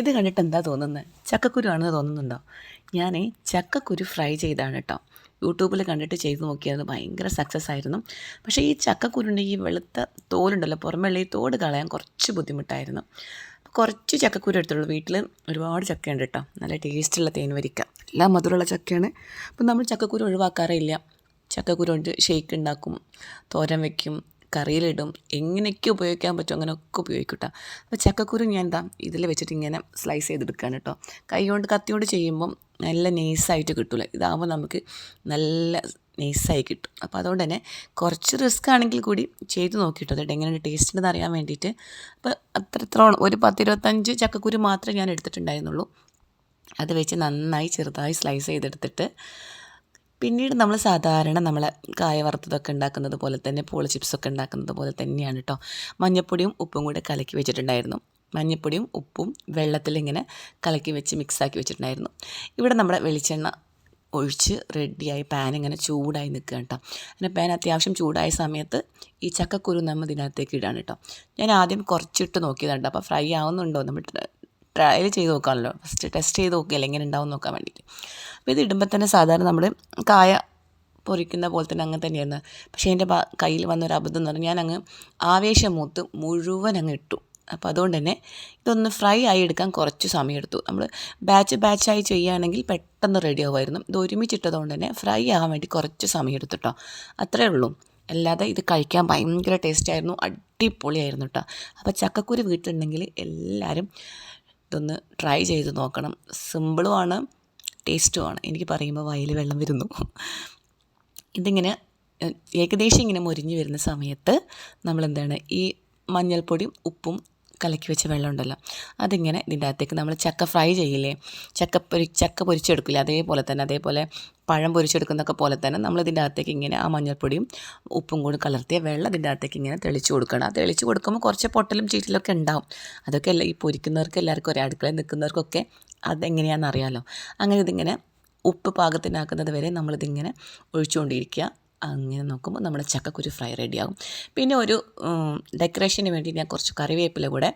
ഇത് കണ്ടിട്ട് എന്താ തോന്നുന്നത് ചക്കക്കുരു ആണെന്ന് തോന്നുന്നുണ്ടോ? ഞാൻ ചക്കക്കുരു ഫ്രൈ ചെയ്താണ് കേട്ടോ യൂട്യൂബിൽ കണ്ടിട്ട് ചെയ്ത് നോക്കിയത് ഭയങ്കര സക്സസ് ആയിരുന്നു. പക്ഷേ ഈ ചക്കക്കുരുണ്ട് ഈ വെളുത്ത തോലുണ്ടല്ലോ പുറമെയുള്ള ഈ തോട് കളയാൻ കുറച്ച് ബുദ്ധിമുട്ടായിരുന്നു. കുറച്ച് ചക്കക്കുരു എടുത്തുള്ളൂ. വീട്ടിൽ ഒരുപാട് ചക്കയുണ്ട് കേട്ടോ നല്ല ടേസ്റ്റുള്ള തേൻ വരിക്ക എല്ലാം മധുരമുള്ള ചക്കയാണ്. അപ്പം നമ്മൾ ചക്കക്കുരു ഒഴിവാക്കാറില്ല ചക്കക്കുരു കൊണ്ട് ഷേക്ക് ഉണ്ടാക്കും തോരൻ വയ്ക്കും കറിയിലിടും. എങ്ങനെയൊക്കെ ഉപയോഗിക്കാൻ പറ്റും അങ്ങനെയൊക്കെ ഉപയോഗിക്കും കേട്ടോ അപ്പോൾ ചക്കക്കുരു ഞാൻ എന്താ ഇതിൽ വെച്ചിട്ട് ഇങ്ങനെ സ്ലൈസ് ചെയ്തെടുക്കുകയാണ് കേട്ടോ. കൈകൊണ്ട് കൊണ്ട് കത്തി കൊണ്ട് ചെയ്യുമ്പം നല്ല നൈസായിട്ട് കിട്ടില്ല ഇതാകുമ്പോൾ നമുക്ക് നല്ല നൈസായി കിട്ടും. അപ്പോൾ അതുകൊണ്ട് തന്നെ കുറച്ച് റിസ്ക് ആണെങ്കിൽ കൂടി ചെയ്ത് നോക്കിയിട്ടോ അതായത് എങ്ങനെയാണ് ടേസ്റ്റ് ഉണ്ടെന്ന് അറിയാൻ വേണ്ടിയിട്ട്. അപ്പോൾ അത്രത്തോളം ഒരു പത്തിരുപത്തഞ്ച് ചക്കക്കുരു മാത്രമേ ഞാൻ എടുത്തിട്ടുണ്ടായിരുന്നുള്ളൂ. അത് വെച്ച് നന്നായി ചെറുതായി സ്ലൈസ് ചെയ്തെടുത്തിട്ട് പിന്നീട് നമ്മൾ സാധാരണ നമ്മൾ കായ വറുത്തതൊക്കെ ഉണ്ടാക്കുന്നത് പോലെ തന്നെ പോളി ചിപ്സൊക്കെ ഉണ്ടാക്കുന്നത് പോലെ തന്നെയാണ് കേട്ടോ മഞ്ഞപ്പൊടിയും ഉപ്പും കൂടെ കലക്കി വെച്ചിട്ടുണ്ടായിരുന്നു. മഞ്ഞപ്പൊടിയും ഉപ്പും വെള്ളത്തിൽ ഇങ്ങനെ കലക്കി വെച്ച് മിക്സാക്കി വെച്ചിട്ടുണ്ടായിരുന്നു. ഇവിടെ നമ്മുടെ വെളിച്ചെണ്ണ ഒഴിച്ച് റെഡിയായി പാൻ ഇങ്ങനെ ചൂടായി നിൽക്കുക കേട്ടോ അങ്ങനെ പാൻ അത്യാവശ്യം ചൂടായ സമയത്ത് ഈ ചക്കക്കുരു നമ്മൾ ഇതിനകത്തേക്ക് ഇടാണ് കേട്ടോ ഞാൻ ആദ്യം കുറച്ചിട്ട് നോക്കിയതാണ് കേട്ടോ അപ്പോൾ ഫ്രൈ ആവുന്നുണ്ടോ? നമ്മൾ ട്രയൽ ചെയ്ത് നോക്കാമല്ലോ. ഫസ്റ്റ് ടെസ്റ്റ് ചെയ്ത് നോക്കിയല്ലോ എങ്ങനെ ഉണ്ടാവും നോക്കാൻ വേണ്ടിയിട്ട്. അപ്പോൾ ഇത് ഇടുമ്പോൾ തന്നെ സാധാരണ നമ്മൾ കായ പൊരിക്കുന്ന പോലെ തന്നെ അങ്ങനെ തന്നെയാണ്. പക്ഷേ എന്റെ കയ്യിൽ വന്നൊരു അബദ്ധം എന്ന് പറഞ്ഞാൽ ഞാൻ അങ്ങ് ആവേശം മൂത്ത് മുഴുവൻ അങ്ങ് ഇട്ടു. അപ്പോൾ അതുകൊണ്ട് തന്നെ ഇതൊന്ന് ഫ്രൈ ആയി എടുക്കാൻ കുറച്ച് സമയം എടുത്തു നമ്മൾ ബാച്ച് ബാച്ചായി ചെയ്യുകയാണെങ്കിൽ പെട്ടെന്ന് റെഡി ആവുമായിരുന്നു. ഇത് ഒരുമിച്ചിട്ടതുകൊണ്ട് തന്നെ ഫ്രൈ ആകാൻ വേണ്ടി കുറച്ച് സമയം എടുത്തു കേട്ടോ. അത്രേ ഉള്ളൂ. അല്ലാതെ ഇത് കഴിക്കാൻ ഭയങ്കര ടേസ്റ്റ് ആയിരുന്നു. അടിപൊളിയായിരുന്നു കേട്ടോ. അപ്പോൾ ചക്കക്കുരു വീട്ടിലുണ്ടെങ്കിൽ എല്ലാവരും ഇതൊന്ന് ട്രൈ ചെയ്ത് നോക്കണം. സിമ്പിളുമാണ് ടേസ്റ്റുമാണ്. എനിക്ക് പറയുമ്പോൾ വയൽ വെള്ളം വരുന്നു. ഇതിങ്ങനെ ഏകദേശം ഇങ്ങനെ മുരിഞ്ഞ് വരുന്ന സമയത്ത് നമ്മളെന്താണ് ഈ മഞ്ഞൾപ്പൊടിയും ഉപ്പും കലക്കി വെച്ച വെള്ളം ഉണ്ടല്ലോ അതിങ്ങനെ ഇതിന്റെ അകത്തേക്ക് നമ്മൾ ചക്ക ഫ്രൈ ചെയ്യില്ലേ? ചക്ക പൊരി ചക്ക പൊരിച്ചെടുക്കില്ല? അതേപോലെ തന്നെ അതേപോലെ പഴം പൊരിച്ചെടുക്കുന്നതൊക്കെ പോലെ തന്നെ നമ്മൾ ഇതിന്റെ അകത്തേക്ക് ഇങ്ങനെ ആ മഞ്ഞൾപ്പൊടിയും ഉപ്പും കൂടി കലർത്തിയ വെള്ളം ഇതിന്റെ അകത്തേക്ക് ഇങ്ങനെ തെളിച്ച് കൊടുക്കണം. ആ തെളിച്ച് കൊടുക്കുമ്പോൾ കുറച്ച് പൊട്ടലും ചീറ്റലൊക്കെ ഉണ്ടാവും. അതൊക്കെ ഈ പൊരിക്കുന്നവർക്ക് എല്ലാവർക്കും ഒരേ അടുക്കളയിൽ നിൽക്കുന്നവർക്കൊക്കെ അതെങ്ങനെയാണെന്ന് അറിയാമല്ലോ. അങ്ങനെ ഇതിങ്ങനെ ഉപ്പ് പാകത്തിനാക്കുന്നത് വരെ നമ്മളിതിങ്ങനെ ഒഴിച്ചുകൊണ്ടിരിക്കുക. അങ്ങനെ നോക്കുമ്പോൾ നമ്മുടെ ചക്കക്കുരു ഫ്രൈ റെഡിയാകും. പിന്നെ ഒരു ഡെക്കറേഷന് വേണ്ടി ഞാൻ കുറച്ച് കറിവേപ്പില കൂടെ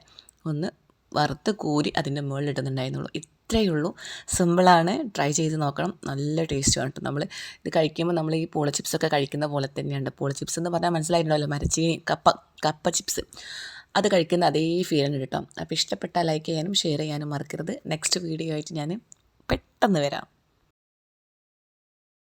ഒന്ന് വറുത്ത് കൂരി അതിന്റെ മുകളിൽ ഇടുന്നുണ്ടായിരുന്നുള്ളൂ ഇത്രയേ ഉള്ളൂ. സിമ്പിളാണ്. ട്രൈ ചെയ്ത് നോക്കണം. നല്ല ടേസ്റ്റുമാണ് കേട്ടോ. നമ്മൾ ഇത് കഴിക്കുമ്പോൾ നമ്മൾ ഈ പൂള ചിപ്സൊക്കെ കഴിക്കുന്ന പോലെ തന്നെയാണ് പൂള ചിപ്സ് എന്ന് പറഞ്ഞാൽ മനസ്സിലായിട്ടുണ്ടല്ലോ മരച്ചീനി കപ്പ കപ്പ ചിപ്സ്. അത് കഴിക്കുന്ന അതേ ഫീലാണ് കേട്ടോ. അപ്പോൾ ഇഷ്ടപ്പെട്ടാൽ ലൈക്ക് ചെയ്യാനും ഷെയർ ചെയ്യാനും മറക്കരുത്. നെക്സ്റ്റ് വീഡിയോ ആയിട്ട് ഞാൻ പെട്ടെന്ന് വരാം.